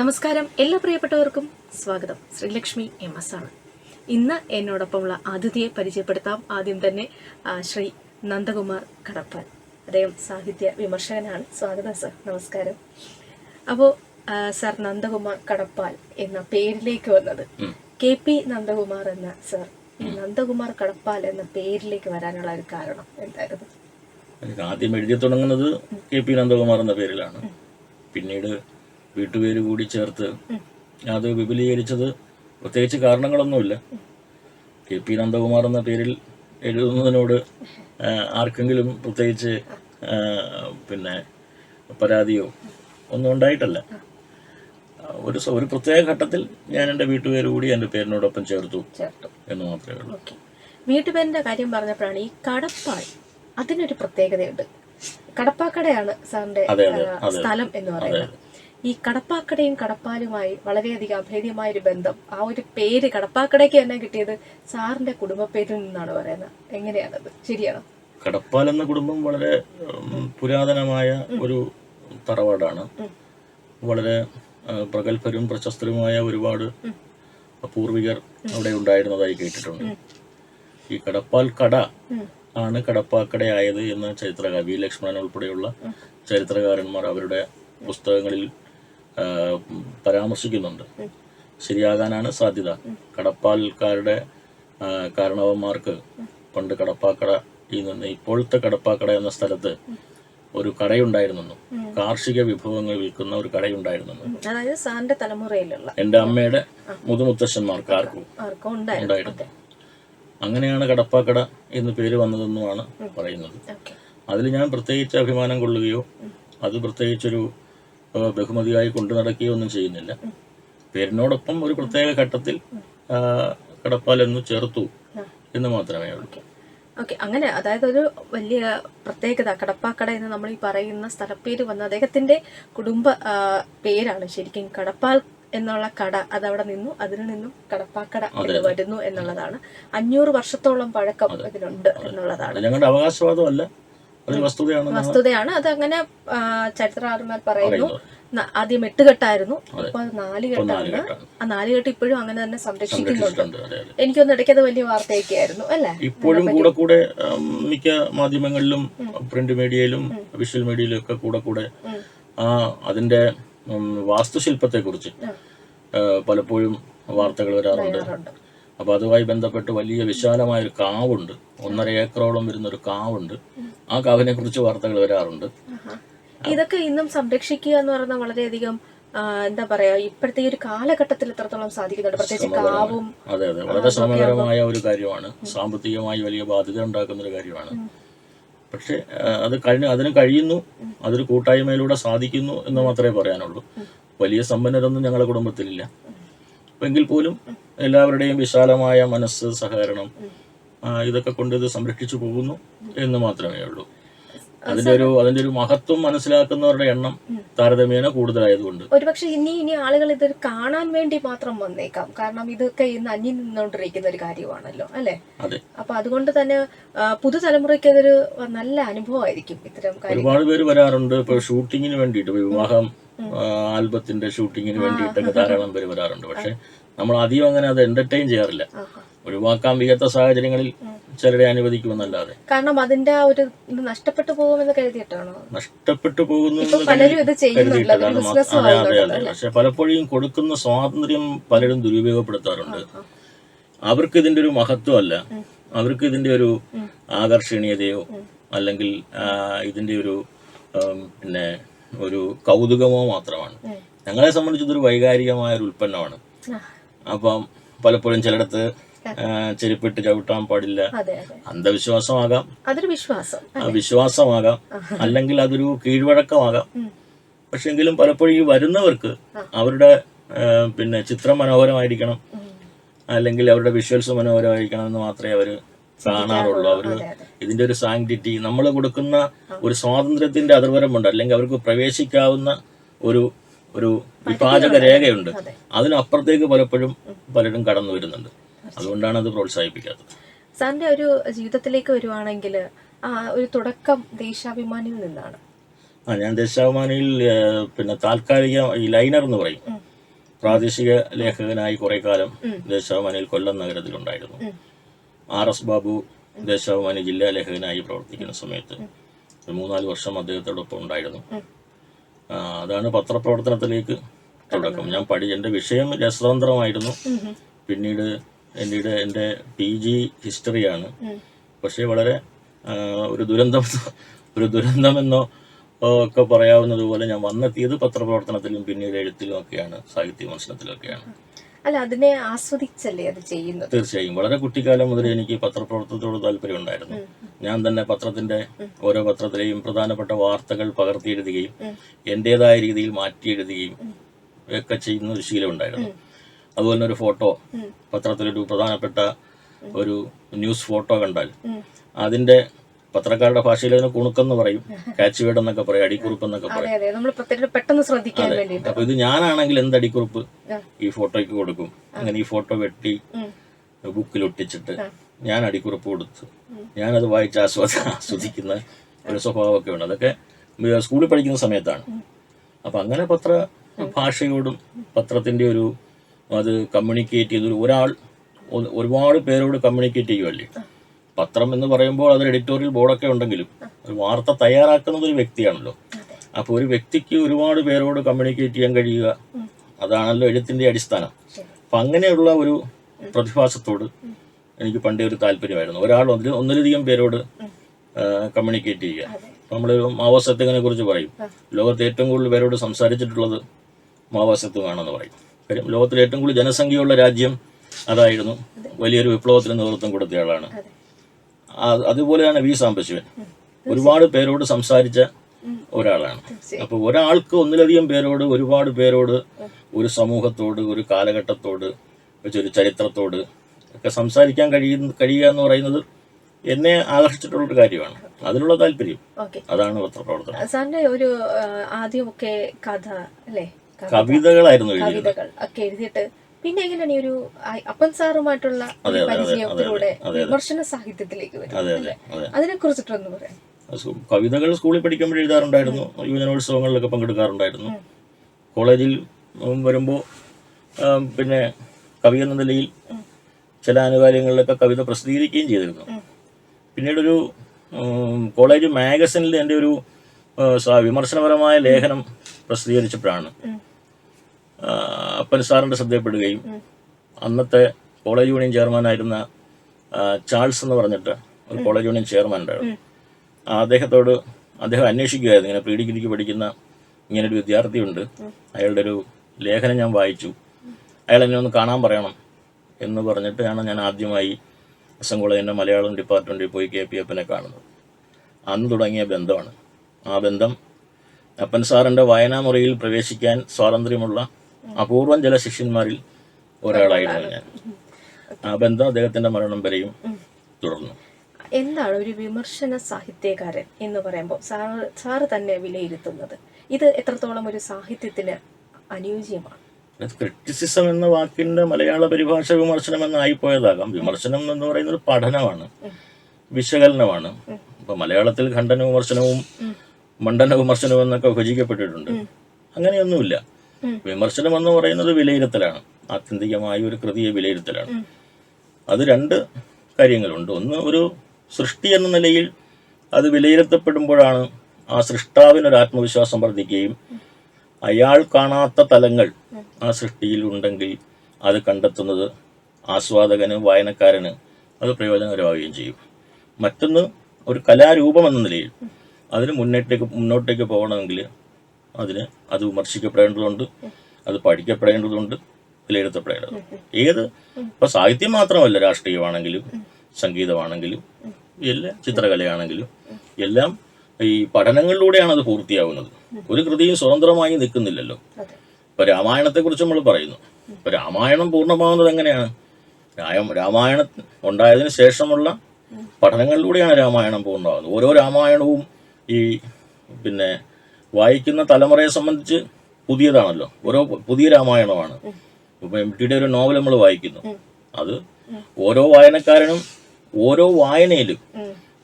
നമസ്കാരം എല്ലാ പ്രിയപ്പെട്ടവർക്കും സ്വാഗതം. ശ്രീലക്ഷ്മി എം എസ് ആണ്. ഇന്ന് എന്നോടൊപ്പമുള്ള അതിഥിയെ പരിചയപ്പെടുത്താം. ആദ്യം തന്നെ ശ്രീ നന്ദകുമാർ കടപ്പൻ. അദ്ദേഹം സാഹിത്യ വിമർശകനാണ്. സ്വാഗതം സർ. നമസ്കാരം. അപ്പോൾ സർ നന്ദകുമാർ കടപ്പാൽ എന്ന പേരിലേക്ക് വന്നത്. കെ പി നന്ദകുമാർ എന്ന സർ നന്ദകുമാർ കടപ്പാൽ എന്ന പേരിലേക്ക് വരാനുള്ള ഒരു കാരണം എന്തായിരുന്നു? ആദ്യം എഴുതി തുടങ്ങുന്നത് കെ പി നന്ദകുമാർ എന്ന പേരിലാണ്. പിന്നീട് വീട്ടുപേര് കൂടി ചേർത്ത് അത് വിപുലീകരിച്ചത് പ്രത്യേകിച്ച് കാരണങ്ങളൊന്നുമില്ല. കെ പി നന്ദകുമാർ എന്ന പേരിൽ എഴുതുന്നതിനോട് ആർക്കെങ്കിലും പ്രത്യേകിച്ച് പിന്നെ പരാതിയോ ഒന്നും ഉണ്ടായിട്ടല്ല. ഒരു ഒരു പ്രത്യേക ഘട്ടത്തിൽ ഞാൻ എന്റെ വീട്ടുപേര് കൂടി എന്റെ പേരിനോടൊപ്പം ചേർത്തു എന്ന് മാത്രമേ ഉള്ളൂ. വീട്ടുപേരിന്റെ കാര്യം പറഞ്ഞപ്പോഴാണ് ഈ കടപ്പാൽ അതിനൊരു പ്രത്യേകതയുണ്ട്. കടപ്പാക്കടയാണ് സാറിന്റെ. സ്ഥലം എന്ന് പറയുന്നത്. ഈ കടപ്പാക്കടയും കടപ്പാലുമായി വളരെയധികം അഭേദ്യമായ ഒരു ബന്ധം. ആ ഒരു പേര് കടപ്പാക്കടയ്ക്ക് തന്നെ കിട്ടിയത് സാറിന്റെ കുടുംബ പേരിൽ നിന്നാണ് പറയുന്നത്. എങ്ങനെയാണത്? ശരിയാണോ? കടപ്പാൽ എന്ന കുടുംബം വളരെ പുരാതനമായ ഒരു തറവാടാണ്. വളരെ പ്രഗത്ഭരും പ്രശസ്തരുമായ ഒരുപാട് പൂർവികർ അവിടെ ഉണ്ടായിരുന്നതായി കേട്ടിട്ടുണ്ട്. ഈ കടപ്പാൽ കട ആണ് കടപ്പാക്കടയായത് എന്ന് ചരിത്രകാർ വി ലക്ഷ്മണൻ ഉൾപ്പെടെയുള്ള ചരിത്രകാരന്മാർ അവരുടെ പുസ്തകങ്ങളിൽ പരാമർശിക്കുന്നുണ്ട്. ശരിയാകാനാണ് സാധ്യത. കടപ്പാൽക്കാരുടെ കാരണവന്മാർക്ക് പണ്ട് കടപ്പാക്കട ഈ നിന്ന് ഇപ്പോഴത്തെ കടപ്പാക്കട എന്ന സ്ഥലത്ത് ഒരു കടയുണ്ടായിരുന്നു കാർഷിക വിഭവങ്ങൾ വിൽക്കുന്ന ഒരു കടയുണ്ടായിരുന്നു എന്റെ തലമുറയിലുള്ള എന്റെ അമ്മയുടെ മുതുമുത്തശ്ശന്മാർക്ക് ആർക്കും ഉണ്ടായിരുന്നു. അങ്ങനെയാണ് കടപ്പാക്കട എന്ന് പേര് വന്നതെന്നുമാണ് പറയുന്നത്. അതിൽ ഞാൻ പ്രത്യേകിച്ച് അഭിമാനം കൊള്ളുകയോ അത് പ്രത്യേകിച്ചൊരു ബഹുമതിയായി കൊണ്ടു നടക്കുകയോ ഒന്നും ചെയ്യുന്നില്ല. പേരിനോടൊപ്പം ഒരു പ്രത്യേക ഘട്ടത്തിൽ കടപ്പാൽ എന്ന് ചേർത്തു എന്ന് മാത്രമേ ഉള്ളൂ. ഓക്കെ. അങ്ങനെ അതായത് ഒരു വലിയ പ്രത്യേകത കടപ്പാക്കട എന്ന് നമ്മൾ ഈ പറയുന്ന സ്ഥലപ്പേര് വന്ന അദ്ദേഹത്തിന്റെ കുടുംബ പേരാണ് ശരിക്കും കടപ്പാൽ എന്നുള്ള കട. അതവിടെ നിന്നു അതിൽ നിന്നും കടപ്പാക്കട എന്ന് വരുന്നു എന്നുള്ളതാണ്. അഞ്ഞൂറ് വർഷത്തോളം പഴക്കം അതിലുണ്ട് എന്നുള്ളതാണ്. ഞങ്ങളുടെ അവകാശവാദമല്ല. വസ്തുതയാണ്. അത് അങ്ങനെ ചരിത്രകാരന്മാർ പറയുന്നു. ആദ്യം എട്ടുകെട്ടായിരുന്നു ഇപ്പൊ നാലുകെട്ടാണ്. ആ നാലുകെട്ട് ഇപ്പോഴും അങ്ങനെ തന്നെ സംരക്ഷിക്കുന്നുണ്ട്. എനിക്കൊന്ന് ഇടയ്ക്ക് അത്. വലിയ വാർത്തയൊക്കെ ആയിരുന്നു അല്ലേ? ഇപ്പോഴും കൂടെ കൂടെ മിക്ക മാധ്യമങ്ങളിലും പ്രിന്റ് മീഡിയയിലും വിഷ്വൽ മീഡിയയിലും ഒക്കെ കൂടെ കൂടെ ആ അതിന്റെ വാസ്തുശില്പത്തെ കുറിച്ച് പലപ്പോഴും വാർത്തകൾ വരാറുണ്ട്. അപ്പൊ അതുമായി ബന്ധപ്പെട്ട് വലിയ വിശാലമായ ഒരു കാവുണ്ട്. ഒന്നര ഏക്കറോളം വരുന്ന ഒരു കാവുണ്ട്. ആ കാവിനെ കുറിച്ച് വാർത്തകൾ വരാറുണ്ട്. ഇതൊക്കെ ഇന്നും സംരക്ഷിക്കുക എന്ന് പറയുന്നത് വളരെയധികം എന്താ പറയാ ഇപ്പോഴത്തെ ഈ ഒരു കാലഘട്ടത്തിൽ എത്രത്തോളം സാധിക്കുന്നുണ്ട്? പ്രത്യേകിച്ച് കാവും അതെ അതെ. വളരെ ശ്രമകരമായ ഒരു കാര്യമാണ്. സാമ്പത്തികമായി വലിയ ബാധ്യത ഉണ്ടാക്കുന്ന ഒരു കാര്യമാണ് പക്ഷെ അത് കഴിഞ്ഞ അതിന് കഴിയുന്നു. അതൊരു കൂട്ടായ്മയിലൂടെ സാധിക്കുന്നു എന്ന് മാത്രമേ പറയാനുള്ളൂ. വലിയ സമ്പന്നരൊന്നും ഞങ്ങളുടെ കുടുംബത്തിലില്ല. എങ്കിൽ പോലും എല്ലാവരുടെയും വിശാലമായ മനസ്സ് സഹകരണം ഇതൊക്കെ കൊണ്ട് ഇത് സംരക്ഷിച്ചു പോകുന്നു എന്ന് മാത്രമേ ഉള്ളൂ. അതിന്റെ ഒരു അതിന്റെ ഒരു മഹത്വം മനസ്സിലാക്കുന്നവരുടെ എണ്ണം താരതമ്യേന കൂടുതലായതുകൊണ്ട്. ഒരുപക്ഷെ ഇനി ഇനി ആളുകൾ ഇത് കാണാൻ വേണ്ടി മാത്രം വന്നേക്കാം. കാരണം ഇതൊക്കെ ഇന്ന് അന്യം നിന്നുകൊണ്ടിരിക്കുന്ന ഒരു കാര്യമാണല്ലോ അല്ലെ? അതെ. അപ്പൊ അതുകൊണ്ട് തന്നെ പുതുതലമുറയ്ക്ക് അതൊരു നല്ല അനുഭവമായിരിക്കും ഇത്തരം ഒരുപാട് പേര് വരാറുണ്ട്. ഇപ്പൊ ഷൂട്ടിങ്ങിന് വേണ്ടിയിട്ട് വിവാഹം ആൽബത്തിന്റെ ഷൂട്ടിങ്ങിന് വേണ്ടിയിട്ടൊക്കെ ധാരാളം പേര് വരാറുണ്ട്. പക്ഷെ നമ്മൾ അധികം അങ്ങനെ അത് എന്റർടൈൻ ചെയ്യാറില്ല. ഒഴിവാക്കാൻ വയ്യാത്ത സാഹചര്യങ്ങളിൽ ചിലരെ അനുവദിക്കുമെന്നല്ലാതെ. കാരണം അതിന്റെ ആ ഒരു നഷ്ടപ്പെട്ടു പോകുമെന്ന് കരുതിയിട്ടാണോ? നഷ്ടപ്പെട്ടു പോകുന്നു പലരും ഇത് ചെയ്യുന്നുണ്ട്. പക്ഷെ പലപ്പോഴും കൊടുക്കുന്ന സ്വാതന്ത്ര്യം പലരും ദുരുപയോഗപ്പെടുത്താറുണ്ട്. അവർക്ക് ഇതിന്റെ ഒരു മഹത്വമല്ല. അവർക്ക് ഇതിന്റെ ഒരു ആകർഷണീയതയോ അല്ലെങ്കിൽ ഇതിന്റെ ഒരു പിന്നെ ഒരു കൗതുകമോ മാത്രമാണ്. ഞങ്ങളെ സംബന്ധിച്ച് ഇതൊരു വൈകാരികമായ ഒരു ഉൽപ്പന്നമാണ്. അപ്പം പലപ്പോഴും ചിലയിടത്ത് ചെരുപ്പിട്ട് ചവിട്ടാൻ പാടില്ല. അന്ധവിശ്വാസമാകാം. അതൊരു വിശ്വാസം. ആ, വിശ്വാസമാകാം. അല്ലെങ്കിൽ അതൊരു കീഴ്വഴക്കമാകാം. പക്ഷെങ്കിലും പലപ്പോഴും ഈ വരുന്നവർക്ക് അവരുടെ പിന്നെ ചിത്രം മനോഹരമായിരിക്കണം അല്ലെങ്കിൽ അവരുടെ വിഷ്വൽസ് മനോഹരമായിരിക്കണം എന്ന് മാത്രമേ അവർ കാണാറുള്ളൂ. അവർ. ഇതിന്റെ ഒരു സാങ്ക്ടിറ്റി നമ്മൾ കൊടുക്കുന്ന ഒരു സ്വാതന്ത്ര്യത്തിന്റെ അതിർവരമുണ്ട് അല്ലെങ്കിൽ അവർക്ക് പ്രവേശിക്കാവുന്ന ഒരു ഒരു വിഭാജക രേഖയുണ്ട്. അതെ. അതിനപ്പുറത്തേക്ക് പലപ്പോഴും പലരും കടന്നു വരുന്നുണ്ട്. അതുകൊണ്ടാണ് അത് പ്രോത്സാഹിപ്പിക്കാത്തത്. സാറിന്റെ ഒരു ജീവിതത്തിലേക്ക് വരുവാണെങ്കിൽ ആ ഒരു തുടക്കം ദേശാഭിമാനിയിൽ നിന്നാണ്. ആ ഞാൻ ദേശാഭിമാനിയിൽ പിന്നെ താൽക്കാലിക ഈ ലൈനർ എന്ന് പറയും. പ്രാദേശിക ലേഖകനായി കുറെ കാലം ദേശാഭിമാനിയിൽ കൊല്ലം നഗരത്തിലുണ്ടായിരുന്നു. ആർ എസ് ബാബു ദേശാഭിമാനി ജില്ലാ ലേഖകനായി പ്രവർത്തിക്കുന്ന സമയത്ത് ഒരു മൂന്നാൽ വർഷം അദ്ദേഹത്തോടൊപ്പം ഉണ്ടായിരുന്നു. അതാണ് പത്രപ്രവർത്തനത്തിലേക്ക് തുടക്കം. ഞാൻ പഠി എന്റെ വിഷയം രസതന്ത്രമായിരുന്നു. പിന്നീട് എന്റെ എന്റെ പി ജി ഹിസ്റ്ററിയാണ് പക്ഷേ വളരെ ഒരു ദുരന്തം ഒരു ദുരന്തമെന്നോ ഒക്കെ പറയാവുന്നതുപോലെ ഞാൻ വന്നെത്തിയത് പത്രപ്രവർത്തനത്തിലും പിന്നീട് എഴുത്തിലും ഒക്കെയാണ് സാഹിത്യ വിമർശനത്തിലും ഒക്കെയാണ് അല്ല അതിനെ ആസ്വദിച്ചല്ലേ അത് ചെയ്യുന്നത്? തീർച്ചയായും. വളരെ കുട്ടിക്കാലം മുതൽ എനിക്ക് പത്രപ്രവർത്തനത്തോട് താല്പര്യം ഉണ്ടായിരുന്നു ഞാൻ തന്നെ പത്രത്തിന്റെ ഓരോ പത്രത്തിലെയും പ്രധാനപ്പെട്ട വാർത്തകൾ പകർത്തി എഴുതുകയും എന്റേതായ രീതിയിൽ മാറ്റി എഴുതുകയും ഒക്കെ ചെയ്യുന്ന ഒരു ശീലം ഉണ്ടായിരുന്നു അതുപോലെ തന്നെ ഒരു ഫോട്ടോ പത്രത്തിലൊരു പ്രധാനപ്പെട്ട ഒരു ന്യൂസ് ഫോട്ടോ കണ്ടാൽ അതിന്റെ പത്രക്കാരുടെ ഭാഷയിൽ അതിന് കുണുക്കെന്ന് പറയും കാച്ച് വേർഡ് എന്നൊക്കെ പറയും അടിക്കുറിപ്പ് എന്നൊക്കെ പറയും. പെട്ടെന്ന് ശ്രദ്ധിക്കാൻ വേണ്ടിയിട്ട്. അപ്പൊ ഇത് ഞാനാണെങ്കിൽ എന്ത് അടിക്കുറിപ്പ്? ഈ ഫോട്ടോയ്ക്ക് കൊടുക്കും. അങ്ങനെ ഈ ഫോട്ടോ വെട്ടി ബുക്കിൽ ഒട്ടിച്ചിട്ട് ഞാൻ അടിക്കുറിപ്പ് കൊടുത്തു ഞാനത് വായിച്ച് ആസ്വാദ ആസ്വദിക്കുന്ന ഒരു സ്വഭാവമൊക്കെ ഉണ്ട് അതൊക്കെ സ്കൂളിൽ പഠിക്കുന്ന സമയത്താണ്. അപ്പൊ അങ്ങനെ പത്ര ഭാഷയോടും പത്രത്തിന്റെ ഒരു അത് കമ്മ്യൂണിക്കേറ്റ് ചെയ്ത് ഒരാൾ ഒരുപാട് പേരോട് കമ്മ്യൂണിക്കേറ്റ് ചെയ്യുമല്ലേ പത്രം എന്ന് പറയുമ്പോൾ അതിൽ എഡിറ്റോറിയൽ ബോർഡൊക്കെ ഉണ്ടെങ്കിലും ഒരു വാർത്ത തയ്യാറാക്കുന്നത് ഒരു വ്യക്തിയാണല്ലോ. അപ്പോൾ ഒരു വ്യക്തിക്ക് ഒരുപാട് പേരോട് കമ്മ്യൂണിക്കേറ്റ് ചെയ്യാൻ കഴിയുക അതാണല്ലോ എഴുത്തിന്റെ അടിസ്ഥാനം. അപ്പൊ അങ്ങനെയുള്ള ഒരു പ്രതിഭാസത്തോട് എനിക്ക് പണ്ടേ ഒരു താല്പര്യമായിരുന്നു. ഒരാൾ ഒന്നിൽ ഒന്നിലധികം പേരോട് കമ്മ്യൂണിക്കേറ്റ് ചെയ്യുക. നമ്മൾ മാവോ സത്യത്തിനെ കുറിച്ച് പറയും. ലോകത്ത് ഏറ്റവും കൂടുതൽ പേരോട് സംസാരിച്ചിട്ടുള്ളത് മാവോ സത്യമാണെന്ന് പറയും. കാര്യം ലോകത്തിലെ ഏറ്റവും കൂടുതൽ ജനസംഖ്യയുള്ള രാജ്യം അതായിരുന്നു. വലിയൊരു വിപ്ലവത്തിന് നേതൃത്വം കൊടുത്തയാളാണ് അതുപോലെയാണ് വി സാംബശിവൻ. ഒരുപാട് പേരോട് സംസാരിച്ച ഒരാളാണ്. അപ്പൊ ഒരാൾക്ക് ഒന്നിലധികം പേരോട് ഒരുപാട് പേരോട് ഒരു സമൂഹത്തോട് ഒരു കാലഘട്ടത്തോട് ഒരു ചരിത്രത്തോട് ഒക്കെ സംസാരിക്കാൻ കഴിയുന്ന കഴിയുക എന്ന് പറയുന്നത് എന്നെ ആകർഷിച്ചിട്ടുള്ള ഒരു കാര്യമാണ്. അതിനുള്ള താല്പര്യം. അതാണ് പത്രപ്രവർത്തനം. സാറിന്റെ ഒരു ആദ്യമൊക്കെ കഥ അല്ലേ? കവിതകളായിരുന്നു കവിതകൾ ഒക്കെ എഴുതിയിട്ട് പിന്നെ എങ്ങനെയാണ് ഈ ഒരു അപ്പൻ സാറുമായിട്ടുള്ള പരിചയത്തിലൂടെ വിമർശന സാഹിത്യത്തിലേക്ക് വരുന്നത് അതെ അതെ അതിനെ കുറിച്ചിട്ടൊന്ന് പറയാം. കവിതകൾ സ്കൂളിൽ പഠിക്കുമ്പോൾ എഴുതാറുണ്ടായിരുന്നു. യുവജനോത്സവങ്ങളിലൊക്കെ പങ്കെടുക്കാറുണ്ടായിരുന്നു. കോളേജിൽ വരുമ്പോൾ പിന്നെ കവി എന്ന നിലയിൽ ചില ആനുകാലികങ്ങളിലൊക്കെ കവിത പ്രസിദ്ധീകരിക്കുകയും ചെയ്തിരുന്നു. പിന്നീടൊരു ഒരു കോളേജ് മാഗസിനിൽ എന്റെ ഒരു വിമർശനപരമായ ലേഖനം പ്രസിദ്ധീകരിച്ചപ്പോഴാണ് അപ്പൻ സാറിന്റെ ശ്രദ്ധയപ്പെടുകയും അന്നത്തെ കോളേജ് യൂണിയൻ ചെയർമാനായിരുന്ന ആയിരുന്ന ചാൾസ് എന്ന് പറഞ്ഞിട്ട് ഒരു കോളേജ് യൂണിയൻ ചെയർമാൻ ഉണ്ടായിരുന്നു. അദ്ദേഹത്തോട് അദ്ദേഹം അന്വേഷിക്കുകയായിരുന്നു. ഇങ്ങനെ പ്രീ ഡിഗ്രിക്ക് പഠിക്കുന്ന ഇങ്ങനൊരു വിദ്യാർത്ഥിയുണ്ട്. അയാളുടെ ഒരു ലേഖനം ഞാൻ വായിച്ചു. അയാൾ എന്നെ ഒന്ന് കാണാൻ പറയണം എന്ന് പറഞ്ഞിട്ടാണ് ഞാൻ ആദ്യമായി എസ് കോളേജിന്റെ മലയാളം ഡിപ്പാർട്ട്മെന്റിൽ പോയി കെ പി എഫിനെ കാണുന്നത്. അന്ന് തുടങ്ങിയ ബന്ധമാണ്. ആ ബന്ധം അപ്പൻ സാറിന്റെ വായനാമുറിയിൽ പ്രവേശിക്കാൻ സ്വാതന്ത്ര്യമുള്ള അപൂർവം ചില ശിഷ്യന്മാരിൽ ഒരാളായിരുന്നു ഞാൻ. ആ ബന്ധം അദ്ദേഹത്തിന്റെ മരണം വരെയും തുടർന്നു. എന്താണ് ഒരു വിമർശന സാഹിത്യകാരൻ എന്ന് പറയുമ്പോൾ സാറ് സാറ് തന്നെ വിലയിരുത്തുന്നത്? ഇത് എത്രത്തോളം ഒരു സാഹിത്യത്തിന് അനുയോജ്യമാണ്? ക്രിറ്റിസിസം എന്ന വാക്കിന്റെ മലയാള പരിഭാഷ വിമർശനം എന്നായിപ്പോയതാകാം വിമർശനം എന്ന് പറയുന്നത് പഠനമാണ് വിശകലനമാണ്. ഇപ്പൊ മലയാളത്തിൽ ഖണ്ഡന വിമർശനവും മണ്ഡന വിമർശനവും എന്നൊക്കെ വിഭജിക്കപ്പെട്ടിട്ടുണ്ട്. അങ്ങനെയൊന്നുമില്ല. വിമർശനം എന്ന് പറയുന്നത് വിലയിരുത്തലാണ്. ആത്യന്തികമായ ഒരു കൃതിയെ വിലയിരുത്തലാണ്. അത് രണ്ട് കാര്യങ്ങളുണ്ട്. ഒന്ന് ഒരു സൃഷ്ടി എന്ന നിലയിൽ അത് വിലയിരുത്തപ്പെടുമ്പോഴാണ് ആ സൃഷ്ടാവിനൊരു ആത്മവിശ്വാസം വർദ്ധിക്കുകയും അയാൾ കാണാത്ത തലങ്ങൾ ആ സൃഷ്ടിയിൽ ഉണ്ടെങ്കിൽ അത് കണ്ടെത്തുന്നത് ആസ്വാദകന് വായനക്കാരന് അത് പ്രയോജനകരമാവുകയും ചെയ്യും. മറ്റൊന്ന് ഒരു കലാരൂപം എന്ന നിലയിൽ അതിന് മുന്നേറ്റേക്ക് മുന്നോട്ടേക്ക് പോകണമെങ്കിൽ അതിന് അത് വിമർശിക്കപ്പെടേണ്ടതുണ്ട് അത് പഠിക്കപ്പെടേണ്ടതുണ്ട് വിലയിരുത്തപ്പെടേണ്ടതുണ്ട്. ഏത്? ഇപ്പൊ സാഹിത്യം മാത്രമല്ല രാഷ്ട്രീയമാണെങ്കിലും സംഗീതമാണെങ്കിലും എല്ലാ ചിത്രകലയാണെങ്കിലും എല്ലാം ഈ പഠനങ്ങളിലൂടെയാണ് അത് പൂർത്തിയാവുന്നത്. ഒരു കൃതിയും സ്വതന്ത്രമായി നിൽക്കുന്നില്ലല്ലോ. ഇപ്പൊ രാമായണത്തെ കുറിച്ച് നമ്മൾ പറയുന്നു. ഇപ്പൊ രാമായണം പൂർണമാവുന്നത് എങ്ങനെയാണ്? രാമായണം ഉണ്ടായതിനു ശേഷമുള്ള പഠനങ്ങളിലൂടെയാണ് രാമായണം പൂർണമാകുന്നത് ഓരോ രാമായണവും ഈ പിന്നെ വായിക്കുന്ന തലമുറയെ സംബന്ധിച്ച് പുതിയതാണല്ലോ. ഓരോ പുതിയ രാമായണമാണ്. ഇപ്പൊ എം ടിയുടെ ഒരു നോവൽ നമ്മൾ വായിക്കുന്നു. അത് ഓരോ വായനക്കാരനും ഓരോ വായനയിലും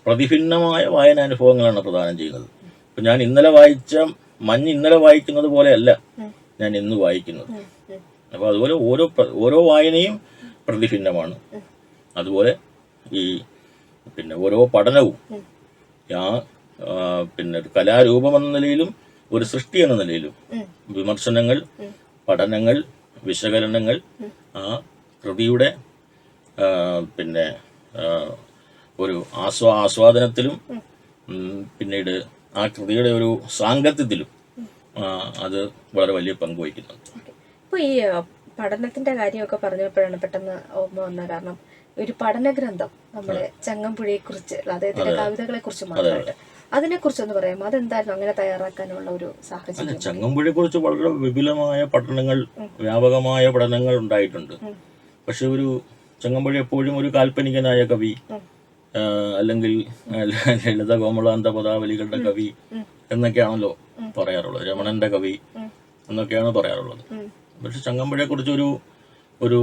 പ്രതിഭിന്നമായ വായനാനുഭവങ്ങളാണ് പ്രദാനം ചെയ്യുന്നത്. ഇപ്പൊ ഞാൻ ഇന്നലെ വായിച്ച മഞ്ഞ് ഇന്നലെ വായിക്കുന്നത് പോലെയല്ല ഞാൻ ഇന്ന് വായിക്കുന്നത്. അപ്പോൾ അതുപോലെ ഓരോ ഓരോ വായനയും പ്രതിഭിന്നമാണ്. അതുപോലെ ഈ പിന്നെ ഓരോ പഠനവും ആ, പിന്നെ ഒരു കലാരൂപം എന്ന നിലയിലും ഒരു സൃഷ്ടി എന്ന നിലയിലും വിമർശനങ്ങൾ പഠനങ്ങൾ വിശകലനങ്ങൾ ആ കൃതിയുടെ പിന്നെ ഒരു ആസ്വാ ആസ്വാദനത്തിലും പിന്നീട് ആ കൃതിയുടെ ഒരു സാങ്കത്യത്തിലും അത് വളരെ വലിയ പങ്ക് വഹിക്കുന്നുണ്ട്. ഇപ്പൊ ഈ പഠനത്തിന്റെ കാര്യമൊക്കെ പറഞ്ഞപ്പോഴാണ് പെട്ടെന്ന് ഓർമ്മ വന്ന കാരണം ഒരു പഠന ഗ്രന്ഥം നമ്മുടെ ചങ്ങമ്പുഴയെ കുറിച്ച് അതായത് കവിതകളെ കുറിച്ച് മാത്രമായിട്ട്. അതിനെ കുറിച്ചൊന്ന് പറയാം അതെന്തായിരുന്നു അങ്ങനെ തയ്യാറാക്കാനുള്ള ഒരു സാഹചര്യം? ചങ്ങമ്പുഴയെ കുറിച്ച് വളരെ വിപുലമായ പഠനങ്ങൾ വ്യാപകമായ പഠനങ്ങൾ ഉണ്ടായിട്ടുണ്ട്. പക്ഷെ ഒരു ചങ്ങമ്പുഴ എപ്പോഴും ഒരു കാൽപ്പനികനായ കവി അല്ലെങ്കിൽ ലളിത കോമളാന്ത പദാവലികളുടെ കവി എന്നൊക്കെയാണല്ലോ പറയാറുള്ളത്. രമണന്റെ കവി എന്നൊക്കെയാണ് പറയാറുള്ളത്. പക്ഷെ ചങ്ങമ്പുഴയെ കുറിച്ചൊരു ഒരു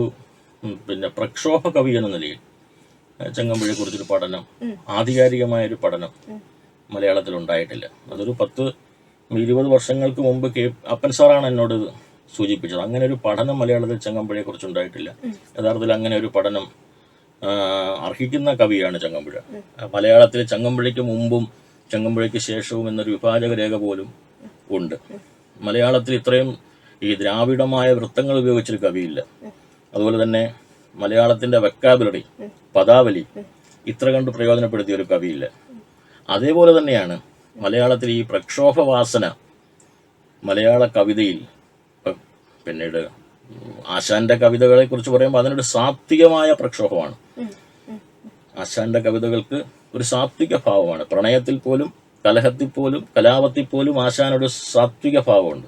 പിന്നെ പ്രക്ഷോഭ കവി എന്ന നിലയിൽ ചങ്ങമ്പുഴയെ കുറിച്ചൊരു പഠനം ആധികാരികമായ ഒരു പഠനം മലയാളത്തിൽ ഉണ്ടായിട്ടില്ല അതൊരു പത്ത് ഇരുപത് വർഷങ്ങൾക്ക് മുമ്പ് കെ അപ്പൻ സാറാണ് എന്നോട് സൂചിപ്പിച്ചത്. അങ്ങനെ ഒരു പഠനം മലയാളത്തിൽ ചങ്ങമ്പുഴയെ കുറിച്ച് ഉണ്ടായിട്ടില്ല. യഥാർത്ഥത്തിൽ അങ്ങനെ ഒരു പഠനം അർഹിക്കുന്ന കവിയാണ് ചങ്ങമ്പുഴ. മലയാളത്തിൽ ചങ്ങമ്പുഴയ്ക്ക് മുമ്പും ചങ്ങമ്പുഴയ്ക്ക് ശേഷവും എന്നൊരു വിഭാജക രേഖ പോലും ഉണ്ട്. മലയാളത്തിൽ ഇത്രയും ഈ ദ്രാവിഡമായ വൃത്തങ്ങൾ ഉപയോഗിച്ചൊരു കവിയില്ല. അതുപോലെ തന്നെ മലയാളത്തിന്റെ വെക്കാബിലറി പദാവലി ഇത്ര കണ്ട് പ്രയോജനപ്പെടുത്തിയ ഒരു കവിയില്ല. അതേപോലെ തന്നെയാണ് മലയാളത്തിൽ ഈ പ്രക്ഷോഭവാസന മലയാള കവിതയിൽ. പിന്നീട് ആശാന്റെ കവിതകളെ കുറിച്ച് പറയുമ്പോൾ അതിനൊരു സാത്വികമായ പ്രക്ഷോഭമാണ്. ആശാന്റെ കവിതകൾക്ക് ഒരു സാത്വിക ഭാവമാണ്. പ്രണയത്തിൽ പോലും കലഹത്തിൽ പോലും കലാപത്തിൽ പോലും ആശാനൊരു സാത്വിക ഭാവമുണ്ട്.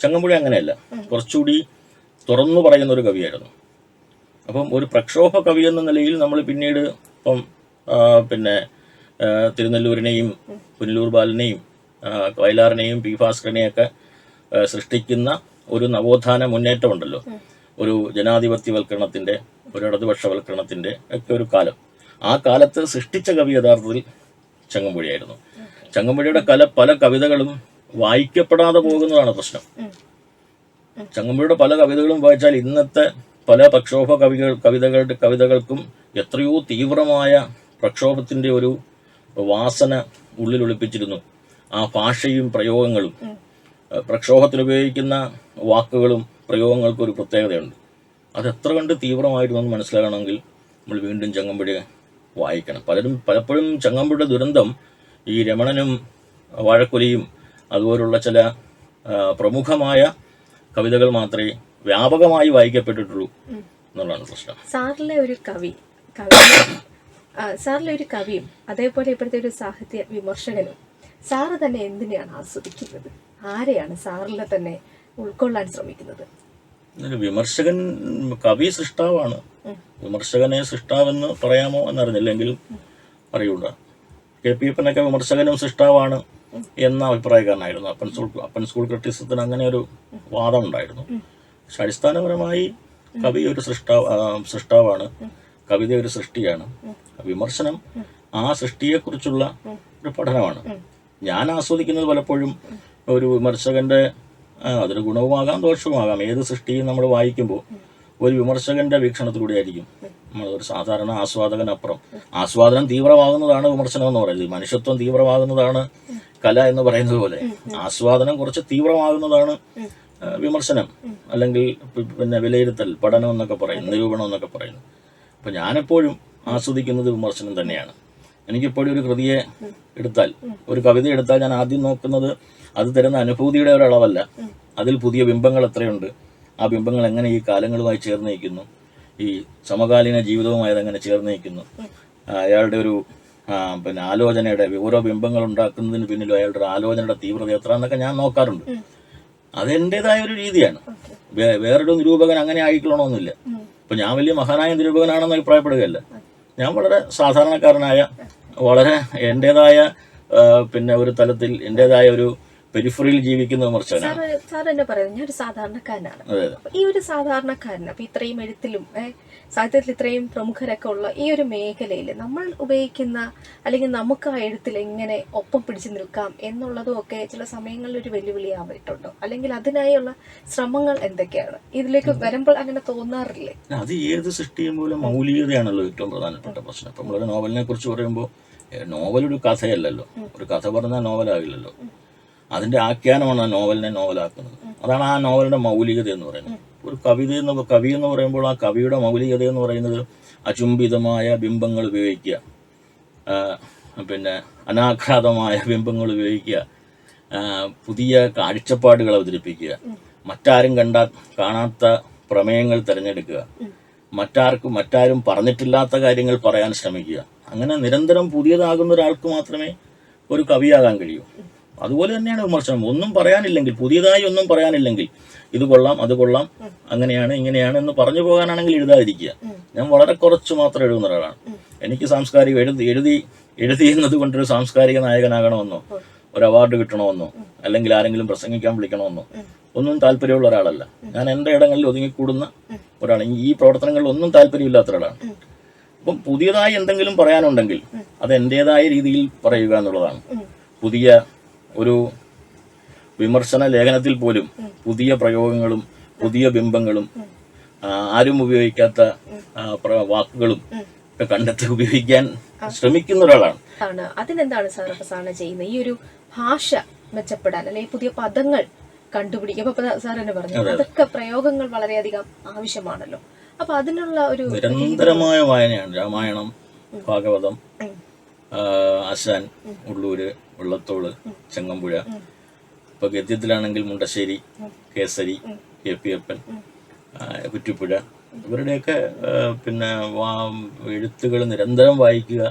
ചങ്ങമ്പുഴ അങ്ങനെയല്ല. കുറച്ചുകൂടി തുറന്നു പറയുന്ന ഒരു കവിയായിരുന്നു. അപ്പം ഒരു പ്രക്ഷോഭ കവി എന്ന നിലയിൽ നമ്മൾ പിന്നീട് ഇപ്പം പിന്നെ തിരുനെല്ലൂരിനെയും പുനലൂർ ബാലനെയും വയലാറിനെയും പി ഭാസ്കരനെയൊക്കെ ഒക്കെ സൃഷ്ടിക്കുന്ന ഒരു നവോത്ഥാന മുന്നേറ്റമുണ്ടല്ലോ. ഒരു ജനാധിപത്യവൽക്കരണത്തിന്റെ ഒരു ഇടതുപക്ഷവൽക്കരണത്തിന്റെ ഒക്കെ ഒരു കാലം. ആ കാലത്ത് സൃഷ്ടിച്ച കവി യഥാർത്ഥത്തിൽ ചങ്ങമ്പുഴിയായിരുന്നു. ചങ്ങമ്പുഴിയുടെ കല പല കവിതകളും വായിക്കപ്പെടാതെ പോകുന്നതാണ് പ്രശ്നം. ചങ്ങമ്പുഴിയുടെ പല കവിതകളും വായിച്ചാൽ ഇന്നത്തെ പല പ്രക്ഷോഭ കവികൾ കവിതകളുടെ കവിതകൾക്കും എത്രയോ തീവ്രമായ പ്രക്ഷോഭത്തിന്റെ ഒരു വാസന ഉള്ളിൽ ഒളിപ്പിച്ചിരുന്നു. ആ ഭാഷയും പ്രയോഗങ്ങളും പ്രക്ഷോഭത്തിൽ ഉപയോഗിക്കുന്ന വാക്കുകളും പ്രയോഗങ്ങൾക്കും ഒരു പ്രത്യേകതയുണ്ട്. അത് എത്ര കണ്ട് തീവ്രമായിരുന്നു എന്ന് മനസ്സിലാകണമെങ്കിൽ നമ്മൾ വീണ്ടും ചങ്ങമ്പുഴ വായിക്കണം. പലരും പലപ്പോഴും ചങ്ങമ്പുഴ ദുരന്തം ഈ രമണനും വാഴക്കൊലിയും അതുപോലുള്ള ചില പ്രമുഖമായ കവിതകൾ മാത്രമേ വ്യാപകമായി വായിക്കപ്പെട്ടിട്ടുള്ളൂ എന്നുള്ളതാണ് പ്രശ്നം. സാറിലെ ഒരു കവി കവി സാറിലെ ഒരു കവിയും അതേപോലെ ഇപ്പോഴത്തെ ഒരു സാഹിത്യ വിമർശകനും. സാറ് തന്നെ എന്തിനെയാണ് ആസ്വദിക്കുന്നത്? ആരെയാണ് സാറിലെ തന്നെ ഉൾക്കൊള്ളാൻ ശ്രമിക്കുന്നത്? വിമർശകൻ കവി സൃഷ്ടാവാണ്. വിമർശകനെ സൃഷ്ടാവെന്ന് പറയാമോ എന്നറിഞ്ഞില്ലെങ്കിലും അറിയൂട. കെ പി എപ്പനൊക്കെ വിമർശകനും സൃഷ്ടാവാണ് എന്ന അഭിപ്രായക്കാരനായിരുന്നു. അപ്പൻ സ്കൂൾ അപ്പൻ സ്കൂൾ ക്രിറ്റിസത്തിന് അങ്ങനെ ഒരു വാദം ഉണ്ടായിരുന്നു പക്ഷെ അടിസ്ഥാനപരമായി കവി ഒരു സൃഷ്ടാവ് സൃഷ്ടാവാണ്. കവിത ഒരു സൃഷ്ടിയാണ്. വിമർശനം ആ സൃഷ്ടിയെക്കുറിച്ചുള്ള ഒരു പഠനമാണ്. ഞാൻ ആസ്വദിക്കുന്നത് പലപ്പോഴും ഒരു വിമർശകന്റെ അതൊരു ഗുണവുമാകാം ദോഷവുമാകാം. ഏത് സൃഷ്ടിയും നമ്മൾ വായിക്കുമ്പോൾ ഒരു വിമർശകന്റെ വീക്ഷണത്തിലൂടെ ആയിരിക്കും നമ്മൾ ഒരു സാധാരണ ആസ്വാദകനപ്പുറം ആസ്വാദനം തീവ്രമാകുന്നതാണ് വിമർശനം എന്ന് പറയുന്നത്. മനുഷ്യത്വം തീവ്രമാകുന്നതാണ് കല എന്ന് പറയുന്നത് പോലെ. ആസ്വാദനം കുറച്ച് തീവ്രമാകുന്നതാണ് വിമർശനം. അല്ലെങ്കിൽ പിന്നെ വിലയിരുത്തൽ പഠനം എന്നൊക്കെ പറയും നിരൂപണം എന്നൊക്കെ പറയുന്നു. അപ്പൊ ഞാനെപ്പോഴും ആസ്വദിക്കുന്നത് വിമർശനം തന്നെയാണ്. എനിക്കിപ്പോഴും ഒരു കൃതിയെ എടുത്താൽ ഒരു കവിത എടുത്താൽ ഞാൻ ആദ്യം നോക്കുന്നത് അത് തരുന്ന അനുഭൂതിയുടെ ഒരളവല്ല അതിൽ പുതിയ ബിംബങ്ങൾ എത്രയുണ്ട്? ആ ബിംബങ്ങൾ എങ്ങനെ ഈ കാലങ്ങളുമായി ചേർന്നിരിക്കുന്നു ഈ സമകാലീന ജീവിതവുമായി അതെങ്ങനെ ചേർന്നിരിക്കുന്നു അയാളുടെ ഒരു പിന്നെ ആലോചനയുടെ ഓരോ ബിംബങ്ങൾ ഉണ്ടാക്കുന്നതിന് പിന്നിലും അയാളുടെ ആലോചനയുടെ തീവ്രത എത്ര എന്നൊക്കെ ഞാൻ നോക്കാറുണ്ട്. അതെന്റെതായ ഒരു രീതിയാണ്. വേറൊരു നിരൂപകൻ അങ്ങനെ ആയിക്കൊള്ളണമെന്നില്ല. ഇപ്പൊ ഞാൻ വലിയ മഹാനായ നിരൂപകനാണെന്ന് അഭിപ്രായപ്പെടുകയല്ല. ഞാൻ വളരെ സാധാരണക്കാരനായ വളരെ എന്റേതായ പിന്നെ ഒരു തലത്തിൽ എന്റേതായ ഒരു പെരിഫറിയിൽ ജീവിക്കുന്ന വിമർശനം. സാർ എന്നെ പറയുന്നത് ഞാൻ ഒരു സാധാരണക്കാരനാണ് ഈ ഒരു സാധാരണക്കാരൻ അപ്പൊ ഇത്രയും എഴുത്തിലും സാഹിത്യത്തിൽ ഇത്രയും പ്രമുഖരൊക്കെ ഉള്ള ഈ ഒരു മേഖലയിൽ നമ്മൾ ഉപയോഗിക്കുന്ന അല്ലെങ്കിൽ നമുക്ക് ആ എഴുത്തിൽ എങ്ങനെ ഒപ്പം പിടിച്ചു നിൽക്കാം എന്നുള്ളതും ഒക്കെ ചില സമയങ്ങളിൽ ഒരു വെല്ലുവിളിയാവായിട്ടുണ്ടോ അല്ലെങ്കിൽ അതിനായുള്ള ശ്രമങ്ങൾ എന്തൊക്കെയാണ്? ഇതിലേക്ക് വരുമ്പോൾ അങ്ങനെ തോന്നാറില്ലേ? അത് ഏത് സൃഷ്ടിയും പോലെ മൗലികതയാണല്ലോ ഏറ്റവും പ്രധാനപ്പെട്ട പ്രശ്നം. ഇപ്പം നമ്മളൊരു നോവലിനെ കുറിച്ച് പറയുമ്പോൾ നോവലൊരു കഥയല്ലല്ലോ. ഒരു കഥ പറഞ്ഞാൽ നോവലാകില്ലല്ലോ. അതിന്റെ ആഖ്യാനമാണ് ആ നോവലിനെ നോവലാക്കുന്നത്. അതാണ് ആ നോവലിന്റെ മൗലികത എന്ന് പറയുന്നത്. ഒരു കവിത എന്ന് കവി എന്ന് പറയുമ്പോൾ ആ കവിയുടെ മൗലികത എന്ന് പറയുന്നത് അചുംബിതമായ ബിംബങ്ങൾ ഉപയോഗിക്കുക. പിന്നെ അനാഘ്രാതമായ ബിംബങ്ങൾ ഉപയോഗിക്കുക. പുതിയ കാഴ്ചപ്പാടുകൾ അവതരിപ്പിക്കുക. മറ്റാരും കണ്ടാ കാണാത്ത പ്രമേയങ്ങൾ തിരഞ്ഞെടുക്കുക. മറ്റാർക്കും മറ്റാരും പറഞ്ഞിട്ടില്ലാത്ത കാര്യങ്ങൾ പറയാൻ ശ്രമിക്കുക. അങ്ങനെ നിരന്തരം പുതിയതാകുന്ന ഒരാൾക്ക് മാത്രമേ ഒരു കവിയാകാൻ കഴിയൂ. അതുപോലെ തന്നെയാണ് വിമർശനം ഒന്നും പറയാനില്ലെങ്കിൽ പുതിയതായി ഒന്നും പറയാനില്ലെങ്കിൽ ഇത് കൊള്ളാം അത് കൊള്ളാം അങ്ങനെയാണ് ഇങ്ങനെയാണ് എന്ന് പറഞ്ഞു പോകാനാണെങ്കിൽ എഴുതാതിരിക്കുക. ഞാൻ വളരെ കുറച്ച് മാത്രം എഴുതുന്ന ഒരാളാണ്. എനിക്ക് സാംസ്കാരിക എഴുതി എഴുതി എഴുതി എന്നത് കൊണ്ടൊരു സാംസ്കാരിക നായകനാകണമെന്നോ ഒരു അവാർഡ് കിട്ടണമെന്നോ അല്ലെങ്കിൽ ആരെങ്കിലും പ്രസംഗിക്കാൻ വിളിക്കണമെന്നോ ഒന്നും താല്പര്യമുള്ള ഒരാളല്ല. ഞാൻ എന്റെ ഇടങ്ങളിൽ ഒതുങ്ങിക്കൂടുന്ന ഒരാളാണ്. ഈ പ്രവർത്തനങ്ങളിൽ ഒന്നും താല്പര്യമില്ലാത്ത ഒരാളാണ്. അപ്പം പുതിയതായി എന്തെങ്കിലും പറയാനുണ്ടെങ്കിൽ അത് എന്റെതായ രീതിയിൽ പറയുക എന്നുള്ളതാണ്. പുതിയ ഒരു വിമർശന ലേഖനത്തിൽ പോലും പുതിയ പ്രയോഗങ്ങളും പുതിയ ബിംബങ്ങളും ആരും ഉപയോഗിക്കാത്ത വാക്കുകളും ഒക്കെ കണ്ടെത്തി ഉപയോഗിക്കാൻ ശ്രമിക്കുന്ന ഒരാളാണ്. അതിനെന്താണ് സാർ സാറിന് ചെയ്യുന്നത്? ഈ ഒരു ഭാഷ മെച്ചപ്പെടാൻ അല്ലെങ്കിൽ പുതിയ പദങ്ങൾ കണ്ടുപിടിക്കും അപ്പൊ സാർ എന്നെ പറഞ്ഞു. അതൊക്കെ പ്രയോഗങ്ങൾ വളരെയധികം ആവശ്യമാണല്ലോ. അപ്പൊ അതിനുള്ള ഒരു നിരന്തരമായ വായനയാണ് രാമായണം ഭാഗവതം ആശാൻ ഉള്ളൂര് വെള്ളത്തോൾ ചെങ്ങമ്പുഴ. ഇപ്പൊ ഗദ്യത്തിലാണെങ്കിൽ മുണ്ടശ്ശേരി കേസരി കെ പി അപ്പൻ കുറ്റിപ്പുഴ. ഇവരുടെയൊക്കെ പിന്നെ എഴുത്തുകൾ നിരന്തരം വായിക്കുക.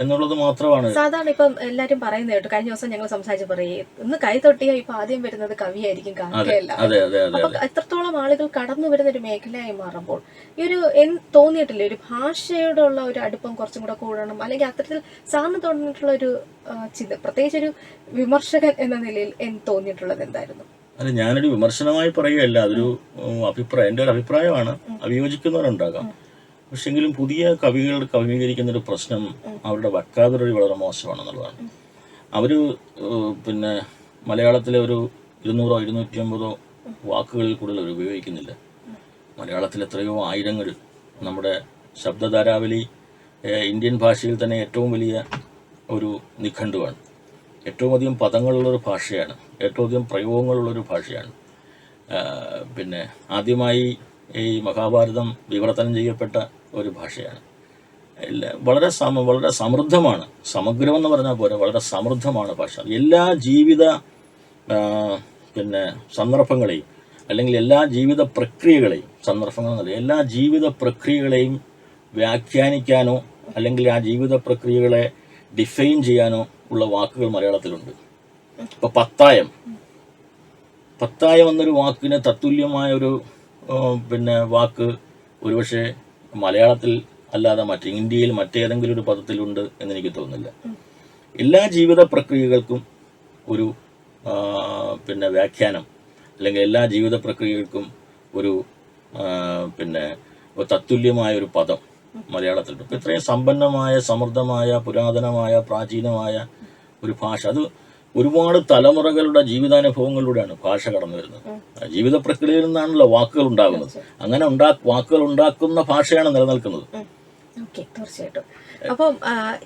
എന്നുള്ളത് മാത്രമാണ്. സാധാരണ ഇപ്പം എല്ലാരും പറയുന്നത് കേട്ടോ. കഴിഞ്ഞ ദിവസം ഞങ്ങൾ സംസാരിച്ച് പറയേ ഒന്ന് കൈ തൊട്ടിയാ ഇപ്പൊ ആദ്യം വരുന്നത് കവിയായിരിക്കും അപ്പൊ എത്രത്തോളം ആളുകൾ കടന്നു വരുന്ന ഒരു മേഖലയായി മാറുമ്പോൾ ഈ ഒരു തോന്നിയിട്ടില്ലേ ഒരു ഭാഷയോടുള്ള ഒരു അടുപ്പം കുറച്ചും കൂടെ കൂടണം അല്ലെങ്കിൽ അത്തരത്തിൽ സാറിന് തോന്നിയിട്ടുള്ള ഒരു ചിന്ത പ്രത്യേകിച്ച് ഒരു വിമർശകൻ എന്ന നിലയിൽ എൻ തോന്നിയിട്ടുള്ളത് എന്തായിരുന്നു? അല്ല ഞാനൊരു വിമർശനമായി പറയുകയല്ല അതൊരു അഭിപ്രായം എന്റെ ഒരു അഭിപ്രായമാണ്. അഭിയോജിക്കുന്നവരുണ്ടാകാം പക്ഷെങ്കിലും പുതിയ കവികൾ കവികരിക്കുന്ന ഒരു പ്രശ്നം അവരുടെ വക്കാതൊരു വളരെ മോശമാണെന്നുള്ളതാണ്. അവർ പിന്നെ മലയാളത്തിലെ ഒരു ഇരുന്നൂറോ ഇരുന്നൂറ്റി അമ്പതോ വാക്കുകളിൽ കൂടുതൽ അവർ ഉപയോഗിക്കുന്നില്ല. മലയാളത്തിൽ എത്രയോ ആയിരങ്ങൾ നമ്മുടെ ശബ്ദധാരാവലി ഇന്ത്യൻ ഭാഷയിൽ തന്നെ ഏറ്റവും വലിയ ഒരു നിഘണ്ടുവാണ്. ഏറ്റവും അധികം പദങ്ങളുള്ളൊരു ഭാഷയാണ്. ഏറ്റവും അധികം പ്രയോഗങ്ങളുള്ളൊരു ഭാഷയാണ്. പിന്നെ ആദ്യമായി ഈ മഹാഭാരതം വിവർത്തനം ചെയ്യപ്പെട്ട ഒരു ഭാഷയാണ്. വളരെ സമ വളരെ സമൃദ്ധമാണ്. സമഗ്രം എന്ന് പറഞ്ഞാൽ പോലെ വളരെ സമൃദ്ധമാണ് ഭാഷ. എല്ലാ ജീവിത പിന്നെ സന്ദർഭങ്ങളെയും അല്ലെങ്കിൽ എല്ലാ ജീവിത പ്രക്രിയകളെയും സന്ദർഭങ്ങൾ എന്നല്ല എല്ലാ ജീവിത പ്രക്രിയകളെയും വ്യാഖ്യാനിക്കാനോ അല്ലെങ്കിൽ ആ ജീവിത പ്രക്രിയകളെ ഡിഫൈൻ ചെയ്യാനോ ഉള്ള വാക്കുകൾ മലയാളത്തിലുണ്ട്. ഇപ്പൊ പത്തായം. പത്തായം എന്നൊരു വാക്കിന് തത്തുല്യമായ ഒരു പിന്നെ വാക്ക് ഒരുപക്ഷെ മലയാളത്തിൽ അല്ലാതെ മറ്റ് ഇന്ത്യയിൽ മറ്റേതെങ്കിലും ഒരു പദത്തിലുണ്ട് എന്ന് എനിക്ക് തോന്നുന്നില്ല. എല്ലാ ജീവിത പ്രക്രിയകൾക്കും ഒരു പിന്നെ വ്യാഖ്യാനം അല്ലെങ്കിൽ എല്ലാ ജീവിത പ്രക്രിയകൾക്കും ഒരു പിന്നെ തത്തുല്യമായ ഒരു പദം മലയാളത്തിലുണ്ട്. ഇത്രയും സമ്പന്നമായ സമൃദ്ധമായ പുരാതനമായ പ്രാചീനമായ ഒരു ഭാഷ. അത് ഒരുപാട് തലമുറകളുടെ ജീവിതാനുഭവങ്ങളിലൂടെയാണ് ഭാഷ കടന്നു വരുന്നത്. ജീവിത പ്രക്രിയയിൽ നിന്നാണല്ലോ വാക്കുകൾ ഉണ്ടാകുന്നത്. അങ്ങനെ ഉണ്ടാ വാക്കുകൾ ഉണ്ടാക്കുന്ന ഭാഷയാണ് നിലനിൽക്കുന്നത്. ഓക്കെ തീർച്ചയായിട്ടും. അപ്പം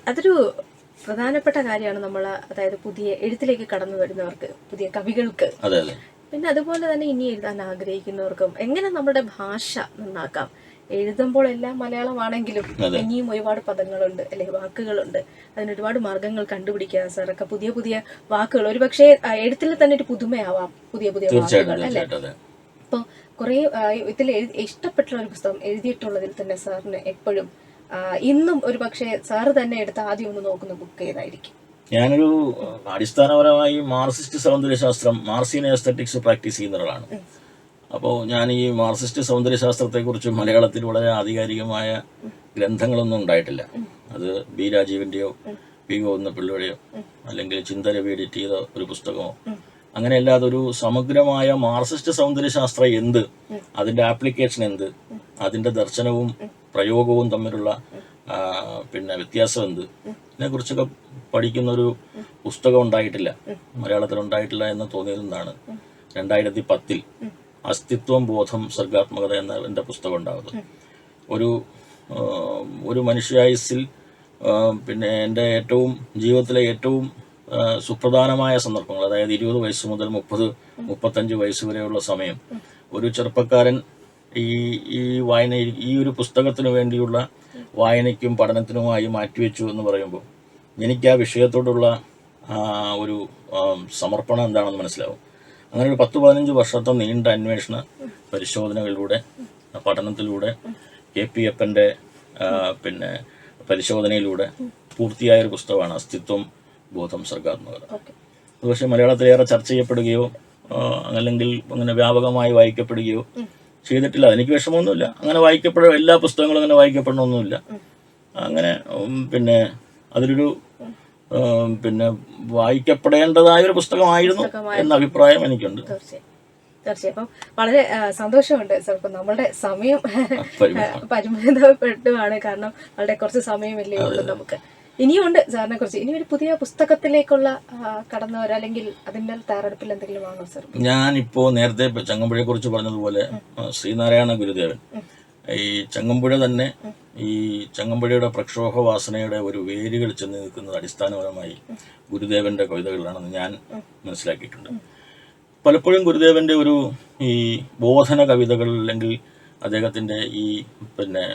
അതൊരു പ്രധാനപ്പെട്ട കാര്യമാണ് നമ്മൾ അതായത് പുതിയ എഴുത്തിലേക്ക് കടന്നു വരുന്നവർക്ക് പുതിയ കവികൾക്ക്. പിന്നെ അതുപോലെ തന്നെ ഇനി എഴുതാൻ ആഗ്രഹിക്കുന്നവർക്കും എങ്ങനെ നമ്മുടെ ഭാഷ നന്നാക്കാം? എഴുതുമ്പോൾ എല്ലാം മലയാളമാണെങ്കിലും ഇനിയും ഒരുപാട് പദങ്ങളുണ്ട് അല്ലെ വാക്കുകളുണ്ട്. അതിന് ഒരുപാട് മാർഗങ്ങൾ കണ്ടുപിടിക്കുക സാറൊക്കെ പുതിയ പുതിയ വാക്കുകൾ. ഒരു പക്ഷേ എഴുത്തിൽ തന്നെ ഒരു പുതുമയാവാം. പുതിയ പുതിയ വാക്കുകൾ അല്ലെ? അപ്പൊ അപ്പോൾ കുറേ ഇതിൽ ഇഷ്ടപ്പെട്ട ഒരു പുസ്തകം എഴുതിയിട്ടുള്ളതിൽ തന്നെ സാറിന് എപ്പോഴും ഇന്നും ഒരു പക്ഷേ സാറ് തന്നെ എടുത്ത് ആദ്യം ഒന്ന് നോക്കുന്ന ബുക്ക് ഏതായിരിക്കും? ഞാനൊരു അടിസ്ഥാനപരമായി മാർസിസ്റ്റ് സൗന്ദര്യശാസ്ത്രം മാർസിയൻ എസ്തറ്റിക്സ് പ്രാക്ടീസ് ചെയ്യുന്ന ഒരാളാണ്. അപ്പോൾ ഞാൻ ഈ മാർക്സിസ്റ്റ് സൗന്ദര്യശാസ്ത്രത്തെക്കുറിച്ച് മലയാളത്തിൽ വളരെ ആധികാരികമായ ഗ്രന്ഥങ്ങളൊന്നും ഉണ്ടായിട്ടില്ല. അത് ബി രാജീവിന്റെയോ പി ഗോവിന്ദ പിള്ളയുടെയോ അല്ലെങ്കിൽ ചിന്തരവി എഡിറ്റ് ചെയ്ത ഒരു പുസ്തകമോ. അങ്ങനെയല്ല ഒരു സമഗ്രമായ മാർക്സിസ്റ്റ് സൗന്ദര്യശാസ്ത്രം എന്ത്? അതിന്റെ ആപ്ലിക്കേഷൻ എന്ത്? അതിന്റെ ദർശനവും പ്രയോഗവും തമ്മിലുള്ള പിന്നെ വ്യത്യാസം എന്ത്? ഇതിനെ കുറിച്ചൊക്കെ പഠിക്കുന്ന ഒരു പുസ്തകം ഉണ്ടായിട്ടില്ല. മലയാളത്തിൽ ഉണ്ടായിട്ടില്ല എന്ന് തോന്നിയതെന്നാണ് രണ്ടായിരത്തി പത്തിൽ അസ്തിത്വം ബോധം സർഗാത്മകത എന്ന എന്റെ പുസ്തകം ഉണ്ടാകുന്നത് ഒരു ഒരു മനുഷ്യായുസിൽ പിന്നെ എന്റെ ഏറ്റവും ജീവിതത്തിലെ ഏറ്റവും സുപ്രധാനമായ സന്ദർഭങ്ങൾ അതായത് ഇരുപത് വയസ്സ് മുതൽ മുപ്പത് മുപ്പത്തഞ്ച് വയസ്സ് വരെയുള്ള സമയം. ഒരു ചെറുപ്പക്കാരൻ ഈ ഈ വായന ഈ ഒരു പുസ്തകത്തിന് വേണ്ടിയുള്ള വായനയ്ക്കും പഠനത്തിനുമായി മാറ്റിവെച്ചു എന്ന് പറയുമ്പോൾ എനിക്ക് ആ വിഷയത്തോടുള്ള ഒരു സമർപ്പണം എന്താണെന്ന് മനസ്സിലാവും. അങ്ങനെ ഒരു പത്ത് പതിനഞ്ച് വർഷത്തെ നീണ്ട അന്വേഷണ പരിശോധനകളിലൂടെ പഠനത്തിലൂടെ കെ പി എപ്പന്റെ പിന്നെ പരിശോധനയിലൂടെ പൂർത്തിയായ ഒരു പുസ്തകമാണ് അസ്തിത്വം ബോധം സർഗാത്മകത. ഓക്കെ. മലയാളത്തിൽ ഏറെ മലയാളത്തിലേറെ ചർച്ച ചെയ്യപ്പെടുകയോ അല്ലെങ്കിൽ അങ്ങനെ വ്യാപകമായി വായിക്കപ്പെടുകയോ ചെയ്തിട്ടില്ല. അതെനിക്ക് വിഷമമൊന്നുമില്ല. അങ്ങനെ വായിക്കപ്പെട എല്ലാ പുസ്തകങ്ങളും അങ്ങനെ വായിക്കപ്പെടണമൊന്നുമില്ല. അങ്ങനെ പിന്നെ അതിലൊരു പിന്നെ വായിക്കപ്പെടേണ്ടതായ ഒരു പുസ്തകമായിരുന്നു. എന്ന അഭിപ്രായം എനിക്കുണ്ട്. തീർച്ചയായും. അപ്പം വളരെ സന്തോഷമുണ്ട് സാർ ഇപ്പം നമ്മളുടെ സമയം പരിമിതപ്പെടുവാണ് കാരണം വളരെ കുറച്ച് സമയമല്ലേ ഉള്ളൂ നമുക്ക്. ഇനിയുണ്ട് സാറിനെ കുറിച്ച്. ഇനി ഒരു പുതിയ പുസ്തകത്തിലേക്കുള്ള കടന്നുവര അല്ലെങ്കിൽ അതിന്റെ തയ്യാറെടുപ്പിൽ എന്തെങ്കിലും ആണോ സർ ഞാനിപ്പോ നേരത്തെ ഇപ്പൊ ചങ്ങമ്പുഴയെ കുറിച്ച് പറഞ്ഞതുപോലെ ശ്രീനാരായണ ഗുരുദേവൻ. ഈ ചങ്ങമ്പുഴ തന്നെ ഈ ചങ്ങമ്പുഴയുടെ പ്രക്ഷോഭ വാസനയുടെ ഒരു വേരുകൾ ചെന്ന് നിൽക്കുന്നത് അടിസ്ഥാനപരമായി ഗുരുദേവന്റെ കവിതകളിലാണെന്ന് ഞാൻ മനസ്സിലാക്കിയിട്ടുണ്ട്. പലപ്പോഴും ഗുരുദേവന്റെ ഒരു ഈ ബോധന കവിതകൾ അല്ലെങ്കിൽ അദ്ദേഹത്തിന്റെ ഈ പിന്നെ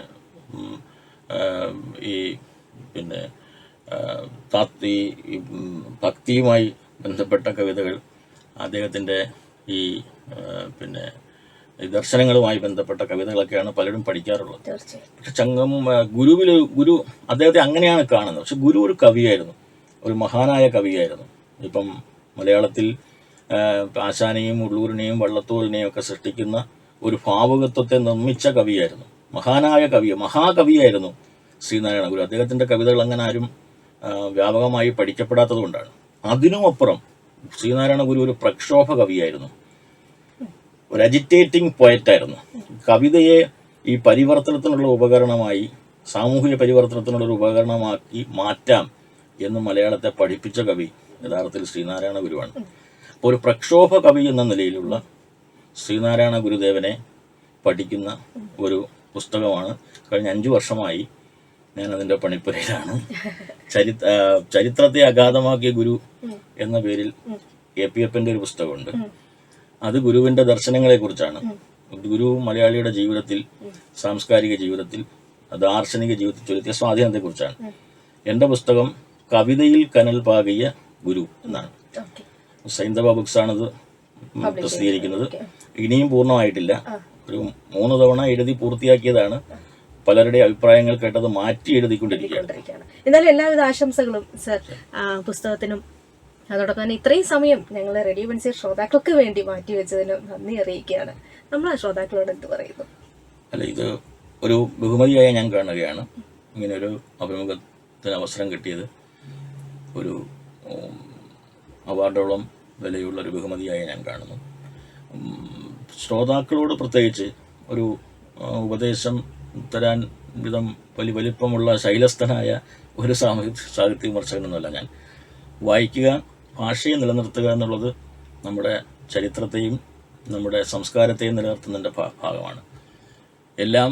ഈ പിന്നെ താത്തി ഭക്തിയുമായി ബന്ധപ്പെട്ട കവിതകൾ അദ്ദേഹത്തിന്റെ ഈ പിന്നെ ദർശനങ്ങളുമായി ബന്ധപ്പെട്ട കവിതകളൊക്കെയാണ് പലരും പഠിക്കാറുള്ളത്. പക്ഷെ ചങ്ങം ഗുരുവിൽ ഗുരു അദ്ദേഹത്തെ അങ്ങനെയാണ് കാണുന്നത്. പക്ഷെ ഗുരു ഒരു കവിയായിരുന്നു. ഒരു മഹാനായ കവിയായിരുന്നു. ഇപ്പം മലയാളത്തിൽ ആശാനെയും ഉള്ളൂരിനെയും വള്ളത്തോളിനെയും ഒക്കെ സൃഷ്ടിക്കുന്ന ഒരു ഭാവുകത്വത്തെ നിർമ്മിച്ച കവിയായിരുന്നു. മഹാനായ കവി മഹാകവിയായിരുന്നു ശ്രീനാരായണ ഗുരു. അദ്ദേഹത്തിന്റെ കവിതകൾ അങ്ങനെ ആരും വ്യാപകമായി പഠിക്കപ്പെടാത്തത് കൊണ്ടാണ് അതിനുമപ്പുറം ശ്രീനാരായണ ഗുരു ഒരു പ്രക്ഷോഭ കവിയായിരുന്നു ഒരു അജിറ്റേറ്റിംഗ് പോയറ്റായിരുന്നു കവിതയെ ഈ പരിവർത്തനത്തിനുള്ള ഉപകരണമായി സാമൂഹിക പരിവർത്തനത്തിനുള്ള ഒരു ഉപകരണമാക്കി മാറ്റാം എന്ന് മലയാളത്തെ പഠിപ്പിച്ച കവി യഥാർത്ഥത്തിൽ ശ്രീനാരായണ ഗുരുവാണ്. അപ്പോൾ ഒരു പ്രക്ഷോഭ കവി എന്ന നിലയിലുള്ള ശ്രീനാരായണ ഗുരുദേവനെ പഠിക്കുന്ന ഒരു പുസ്തകമാണ്. കഴിഞ്ഞ അഞ്ചു വർഷമായി ഞാൻ അതിന്റെ പണിപ്പുരയിലാണ്. ചരി ചരിത്രത്തെ അഗാധമാക്കിയ ഗുരു എന്ന പേരിൽ കെ പി എഫിന്റെ ഒരു പുസ്തകമുണ്ട്. അത് ഗുരുവിന്റെ ദർശനങ്ങളെക്കുറിച്ചാണ്. ഗുരു മലയാളിയുടെ ജീവിതത്തിൽ സാംസ്കാരിക ജീവിതത്തിൽ ദാർശനിക ജീവിതത്തിൽ ചെലുത്തിയ സ്വാധീനത്തെക്കുറിച്ചാണ്. എന്റെ പുസ്തകം കവിതയിൽ കനൽ പാകിയ ഗുരു എന്നാണ്. സൈന്ധവ ബുക്സ് ആണിത് പ്രസിദ്ധീകരിക്കുന്നത്. ഇനിയും പൂർണമായിട്ടില്ല. ഒരു മൂന്ന് തവണ എഴുതി പൂർത്തിയാക്കിയതാണ്. പലരുടെ അഭിപ്രായങ്ങൾ കേട്ടത് മാറ്റി എഴുതിക്കൊണ്ടിരിക്കുകയാണ്. കൊണ്ടിരിക്കുകയാണ് എന്നാലും എല്ലാവിധ ആശംസകളും സർ പുസ്തകത്തിനും അതോടൊപ്പം തന്നെ ഇത്രയും സമയം ഞങ്ങൾ റേഡിയോ പെൻസിൽ ശ്രോതാക്കൾക്ക് വേണ്ടി മാറ്റി വെച്ചതിന് നന്ദി അറിയിക്കുകയാണ്. നമ്മൾ ആ ശ്രോതാക്കളോട് എന്ത് പറയുന്നു? അല്ല ഇത് ഒരു ബഹുമതിയായി ഞാൻ കാണുകയാണ്. ഇങ്ങനെ ഒരു അഭിമുഖത്തിന് അവസരം കിട്ടിയത് ഒരു അവാർഡോളം വിലയുള്ള ഒരു ബഹുമതിയായി ഞാൻ കാണുന്നു. ശ്രോതാക്കളോട് പ്രത്യേകിച്ച് ഒരു ഉപദേശം തരാൻ വിധം വലിയ വലിപ്പമുള്ള ശൈലസ്ഥനായ ഒരു സാഹിത്യ സാഹിത്യ വിമർശകനൊന്നുമല്ല ഞാൻ. വായിക്കുക ഭാഷയെ നിലനിർത്തുക എന്നുള്ളത് നമ്മുടെ ചരിത്രത്തെയും നമ്മുടെ സംസ്കാരത്തെയും നിലനിർത്തുന്നതിന്റെ ഭാഗമാണ്. എല്ലാം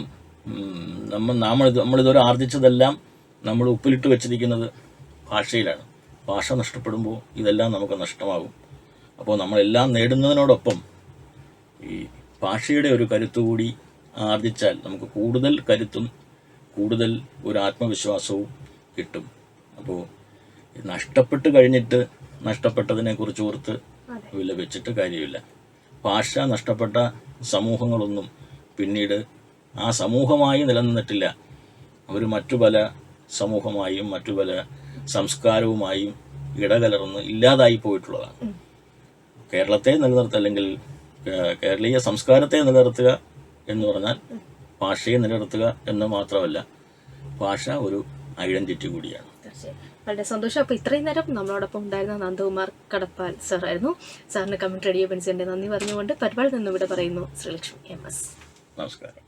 നമ്മൾ നമ്മൾ നമ്മളിതുവരെ ആർജിച്ചതെല്ലാം നമ്മൾ ഉപ്പിലിട്ട് വെച്ചിരിക്കുന്നത് ഭാഷയിലാണ്. ഭാഷ നഷ്ടപ്പെടുമ്പോൾ ഇതെല്ലാം നമുക്ക് നഷ്ടമാകും. അപ്പോൾ നമ്മളെല്ലാം നേടുന്നതിനോടൊപ്പം ഈ ഭാഷയുടെ ഒരു കരുത്തുകൂടി ആർജിച്ചാൽ നമുക്ക് കൂടുതൽ കരുത്തും കൂടുതൽ ഒരു ആത്മവിശ്വാസവും കിട്ടും. അപ്പോൾ നഷ്ടപ്പെട്ട് കഴിഞ്ഞിട്ട് നഷ്ടപ്പെട്ടതിനെ കുറിച്ച് ഓർത്ത് വിലപിച്ചിട്ട് കാര്യമില്ല. ഭാഷ നഷ്ടപ്പെട്ട സമൂഹങ്ങളൊന്നും പിന്നീട് ആ സമൂഹമായി നിലനിന്നിട്ടില്ല. അവർ മറ്റു പല സമൂഹമായും മറ്റു പല സംസ്കാരവുമായും ഇടകലർന്ന് ഇല്ലാതായി പോയിട്ടുള്ളതാണ്. കേരളത്തെ നിലനിർത്തുക അല്ലെങ്കിൽ കേരളീയ സംസ്കാരത്തെ നിലനിർത്തുക എന്ന് പറഞ്ഞാൽ ഭാഷയെ നിലനിർത്തുക എന്ന് മാത്രമല്ല ഭാഷ ഒരു ഐഡന്റിറ്റി കൂടിയാണ്. വളരെ സന്തോഷം. അപ്പോൾ ഇത്രയും നേരം നമ്മളോടൊപ്പം ഉണ്ടായിരുന്ന നന്ദകുമാർ കടപ്പാൽ സാറായിരുന്നു. സാറിന് കമന്റ് റേഡിയോ പെൻസിന്റെ നന്ദി പറഞ്ഞുകൊണ്ട് പരിപാടി നിന്നും ഇവിടെ പറയുന്നു ശ്രീലക്ഷ്മി എം എസ്. നമസ്കാരം.